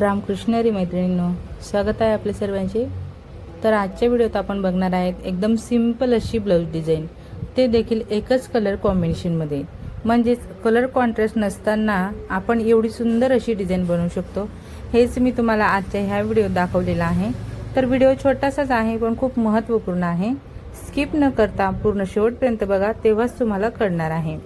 रामकृष्णरी मैत्रिणींनो स्वागत आहे आपल्या सर्वांचे. तर आजच्या व्हिडिओत आपण बघणार आहेत एकदम सिंपल अशी ब्लाऊज डिझाईन ते देखील एकच कलर कॉम्बिनेशनमध्ये म्हणजेच कलर कॉन्ट्रास्ट नसताना आपण एवढी सुंदर अशी डिझाईन बनवू शकतो. हेच मी तुम्हाला आजच्या ह्या व्हिडिओत दाखवलेलं आहे. तर व्हिडिओ छोटासाच आहे पण खूप महत्त्वपूर्ण आहे. स्किप न करता पूर्ण शेवटपर्यंत बघा तेव्हाच तुम्हाला कळणार आहे.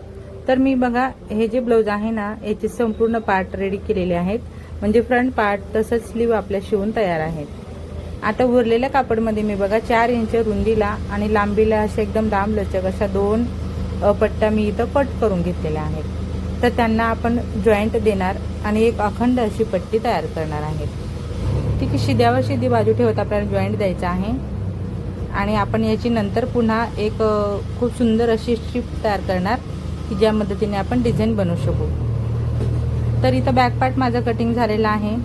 तर मी बघा हे जे ब्लाऊज आहे ना याचे संपूर्ण पार्ट रेडी केलेले आहेत. म्हणजे फ्रंट पार्ट तसंच स्लीव आपल्या शिवून तयार आहेत. आता उरलेल्या कापडमध्ये मी बघा चार इंच रुंदीला आणि लांबीला अशा एकदम लांब लचक अशा दोन पट्ट्या मी इथं कट करून घेतलेल्या आहेत. तर त्यांना आपण जॉईंट देणार आणि एक अखंड अशी पट्टी तयार करणार आहेत. ठीक आहे शिद्यावर शिदी बाजू ठेवत आपल्याला जॉईंट द्यायचा आहे. आणि आपण याची नंतर पुन्हा एक खूप सुंदर अशी स्ट्रीप तयार करणार की ज्या मदतीने आपण डिझाईन बनवू शकू. तर इथं बॅक पार्ट माझं कटिंग झालेलं आहे.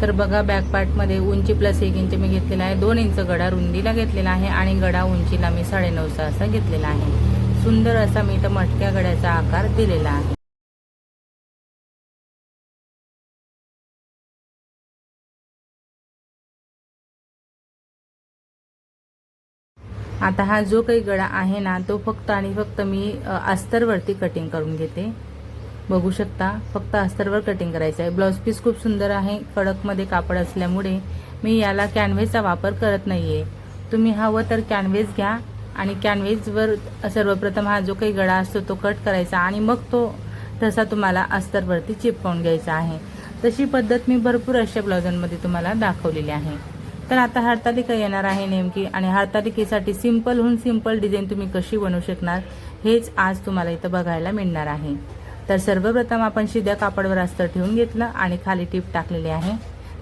तर बघा बॅक पार्टमध्ये उंची प्लस एक इंच मी घेतलेला आहे. दोन इंच गडा रुंदीला घेतलेला आहे आणि गडा उंचीला मी साडेनऊचा असा घेतलेला आहे. सुंदर असा मी इथं मटक्या गड्याचा आकार दिलेला आहे. आता हा जो काही गळा आहे ना तो फक्त आणि फक्त मी अस्तरवरती कटिंग करून घेते. बघू शकता. फक्त अस्तरवर कटिंग करायचं आहे ब्लाऊज पीस खूप सुंदर आहे. कडकमध्ये कापड असल्यामुळे मी याला कॅनव्हेसचा वापर करत नाही आहे तुम्ही हवं तर कॅनव्हेस घ्या आणि कॅनव्हेसवर सर्वप्रथम हा जो काही गळा असतो तो कट करायचा आणि मग तो तसा तुम्हाला अस्तरवरती चिपकावून घ्यायचा आहे. तशी पद्धत मी भरपूर अशा ब्लाउजांमध्ये तुम्हाला दाखवलेली आहे. तर आता हरतालिका येणार आहे नेमकी आणि हरतालिकेसाठी सिंपलहून सिंपल डिझाईन तुम्ही कशी बनवू शकणार हेच आज तुम्हाला इथं बघायला मिळणार आहे. तर सर्वप्रथम आपण शिद्या कापडवर अस्तर ठेवून घेतलं आणि खाली टीप टाकलेली आहे.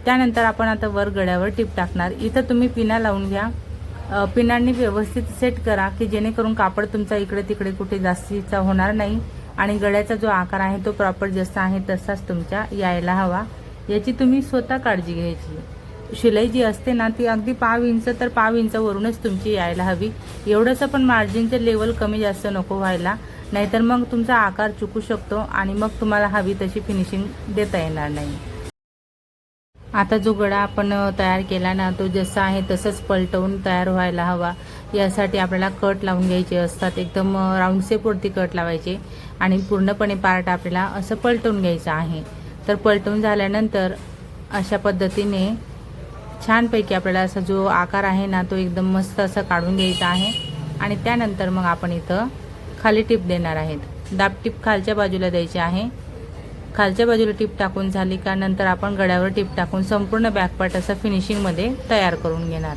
त्यानंतर आपण आता वर गळ्यावर टीप टाकणार. इथं तुम्ही पिना लावून घ्या. पिनांनी व्यवस्थित सेट करा की जेणेकरून कापड तुमचा इकडे तिकडे कुठे जास्तीचा होणार नाही आणि गळ्याचा जो आकार आहे तो प्रॉपर जसा आहे तसाच तुमच्या यायला हवा. याची तुम्ही स्वतः काळजी घ्यायची. शिलाई जी असते ना ती अगदी पाव इंच तर पाव इंचवरूनच तुमची यायला हवी. एवढंसं पण मार्जिनचं लेवल कमी जास्त नको व्हायला. नाहीतर मग तुमचा आकार चुकू शकतो आणि मग तुम्हाला हवी तशी फिनिशिंग देता येणार नाही. आता जो गळा आपण तयार केला ना तो जसा आहे तसंच पलटवून तयार व्हायला हवा. यासाठी आपल्याला कट लावून घ्यायचे असतात एकदम राऊंड सेपवरती कट लावायचे आणि पूर्णपणे पार्ट आपल्याला असं पलटवून घ्यायचं आहे. तर पलटवून झाल्यानंतर अशा पद्धतीने छानपैकी आपल्याला असा जो आकार आहे ना तो एकदम मस्त असा काढून घ्यायचा आहे. आणि त्यानंतर मग आपण इथं खाली टिप देणार आहेत. दाब टिप खालच्या बाजूला द्यायची आहे. खालच्या बाजूला टिप टाकून झाली का नंतर आपण गड्यावर टिप टाकून संपूर्ण बॅकपार्ट असं फिनिशिंगमध्ये तयार करून घेणार.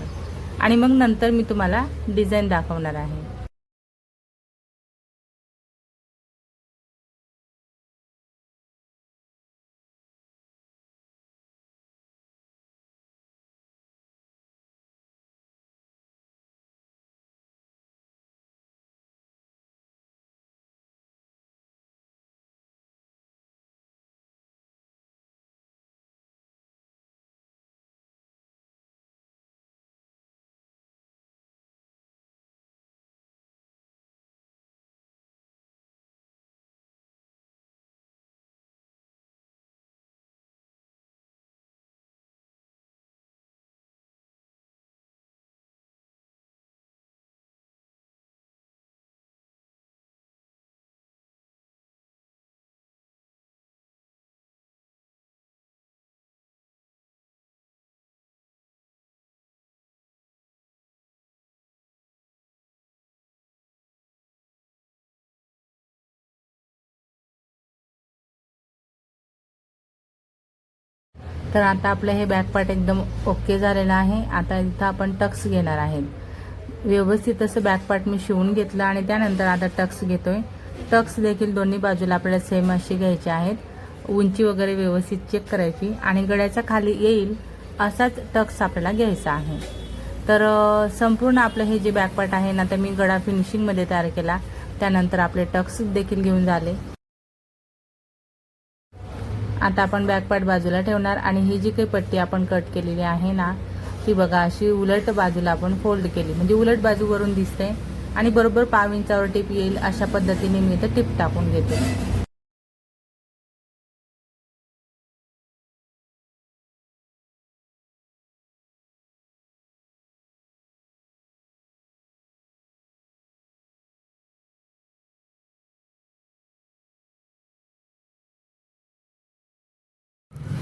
आणि मग नंतर मी तुम्हाला डिझाईन दाखवणार आहे. तर आता आपलं हे बॅक पार्ट एकदम ओके झालेलं आहे. आता इथं आपण टक्स घेणार आहेत व्यवस्थित असं बॅक पार्ट मी शिवून घेतलं आणि त्यानंतर आता टक्स घेतोय. टक्स देखील दोन्ही बाजूला आपल्याला सेम अशी घ्यायची आहेत. उंची वगैरे व्यवस्थित चेक करायची आणि गळ्याच्या खाली येईल असाच टक्स आपल्याला घ्यायचा आहे. तर संपूर्ण आपलं हे जे बॅकपार्ट आहे ना तर मी गळा फिनिशिंगमध्ये तयार केला. त्यानंतर आपले टक्स देखील घेऊन झाले. आता आपण बॅकपॅट बाजूला ठेवणार आणि ही जी काही पट्टी आपण कट केलेली आहे ना ती बघा अशी उलट बाजूला आपण फोल्ड केली. म्हणजे उलट बाजूवरून दिसते आणि बरोबर पाव इंचावर टिप येईल अशा पद्धतीने मी इथं टिप टाकून घेते.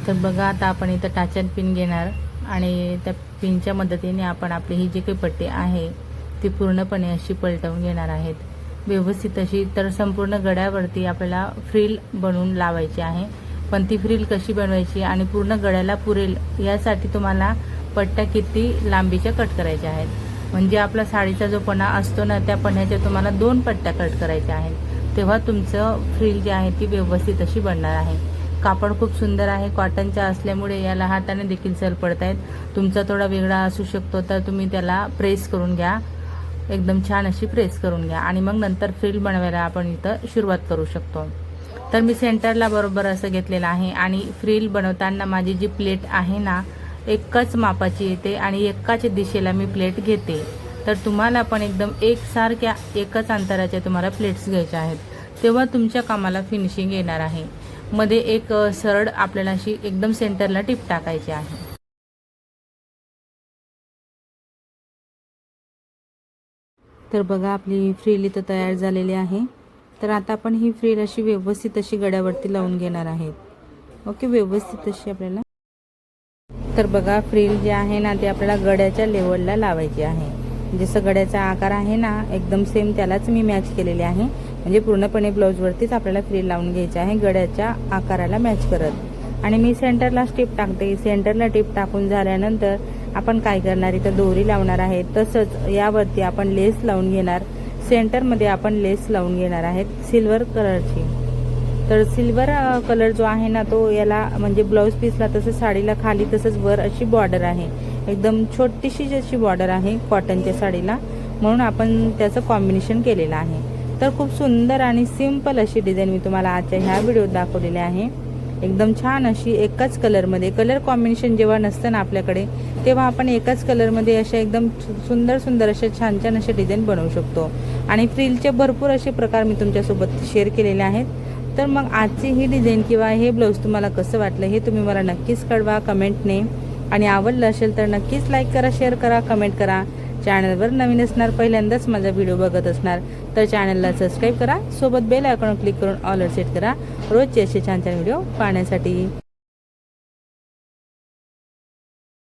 तर बघा आता आपण इथं टाचन पिन घेणार आणि त्या पिनच्या मदतीने आपण आपली ही जी काही पट्टी आहे ती पूर्णपणे अशी पलटवून घेणार आहेत. व्यवस्थित अशी तर संपूर्ण गड्यावरती आपल्याला फ्रील बनवून लावायची आहे. पण ती फ्रील कशी बनवायची आणि पूर्ण गड्याला पुरेल यासाठी तुम्हाला पट्ट्या किती लांबीच्या कट करायच्या आहेत. म्हणजे आपला साडीचा जो पणा असतो ना त्या पण्याच्या तुम्हाला दोन पट्ट्या कट करायच्या आहेत. तेव्हा तुमचं फ्रील जी आहे ती व्यवस्थित अशी बनणार आहे. कापड खूप सुंदर आहे कॉटनच्या असल्यामुळे याला हाताने देखील सर पडत आहेत तुमचा थोडा वेगळा असू शकतो तर तुम्ही त्याला प्रेस करून घ्या. एकदम छान अशी प्रेस करून घ्या. आणि मग नंतर फ्रील बनवायला आपण इथं सुरुवात करू शकतो. तर मी सेंटरला बरोबर असं घेतलेलं आहे आणि फ्रील बनवताना माझी जी प्लेट आहे ना एकच मापाची येते आणि एकाच दिशेला मी प्लेट घेते. तर तुम्हाला पण एकदम एकसारख्या एकच अंतराच्या तुम्हाला प्लेट्स घ्यायच्या आहेत. तेव्हा तुमच्या कामाला फिनिशिंग येणार आहे. मध्ये एक सरळ आपल्याला अशी एकदम सेंटरला टिप टाकायची आहे. तर बघा आपली फ्रील इथं तयार झालेली आहे. तर आता आपण ही फ्रील अशी व्यवस्थित अशी गड्यावरती लावून घेणार आहेत. ओके व्यवस्थित अशी आपल्याला. तर बघा फ्रील जे आहे ना ते आपल्याला गड्याच्या लेवलला लावायची आहे. जसं गड्याचा आकार आहे ना एकदम सेम त्यालाच मी मॅच केलेले आहे. म्हणजे पूर्णपणे ब्लाऊजवरतीच आपल्याला फ्री लावून घ्यायची आहे गड्याच्या आकाराला मॅच करत. आणि मी सेंटरला टिप टाकते. सेंटरला टिप टाकून झाल्यानंतर आपण काय करणार? इथं दोरी लावणार आहे. तसंच यावरती आपण लेस लावून घेणार. सेंटरमध्ये आपण लेस लावून घेणार आहेत सिल्वर कलरची तर सिल्वर कलर जो आहे ना तो याला म्हणजे ब्लाऊज पीसला तसंच साडीला खाली तसंच वर अशी बॉर्डर आहे. एकदम छोटीशी जशी बॉर्डर आहे कॉटनच्या साडीला. म्हणून आपण त्याचं कॉम्बिनेशन केलेलं आहे. तर खूप सुंदर आणि सिंपल अशी डिझाईन मी तुम्हाला आजच्या ह्या व्हिडिओत दाखवलेली आहे. एकदम छान अशी एकाच कलरमध्ये कलर कॉम्बिनेशन जेव्हा नसतं ना आपल्याकडे तेव्हा आपण एकाच कलरमध्ये अशा एकदम सुंदर सुंदर अशा छान छान असे डिझाईन बनवू शकतो. आणि फ्रीलचे भरपूर असे प्रकार मी तुमच्यासोबत शेअर केलेले आहेत. तर मग आजची ही डिझाईन किंवा हे ब्लाऊज तुम्हाला कसं वाटलं हे तुम्ही मला नक्कीच कळवा कमेंटने. आणि आवडलं असेल तर नक्कीच लाईक करा शेअर करा कमेंट करा. चॅनलवर नवीन असणार पहिल्यांदाच माझा व्हिडिओ बघत असणार तर चॅनलला सबस्क्राईब करा सोबत बेल आयकॉन क्लिक करून ऑलर सेट करा. रोजचे असे छान छान व्हिडिओ पाहण्यासाठी.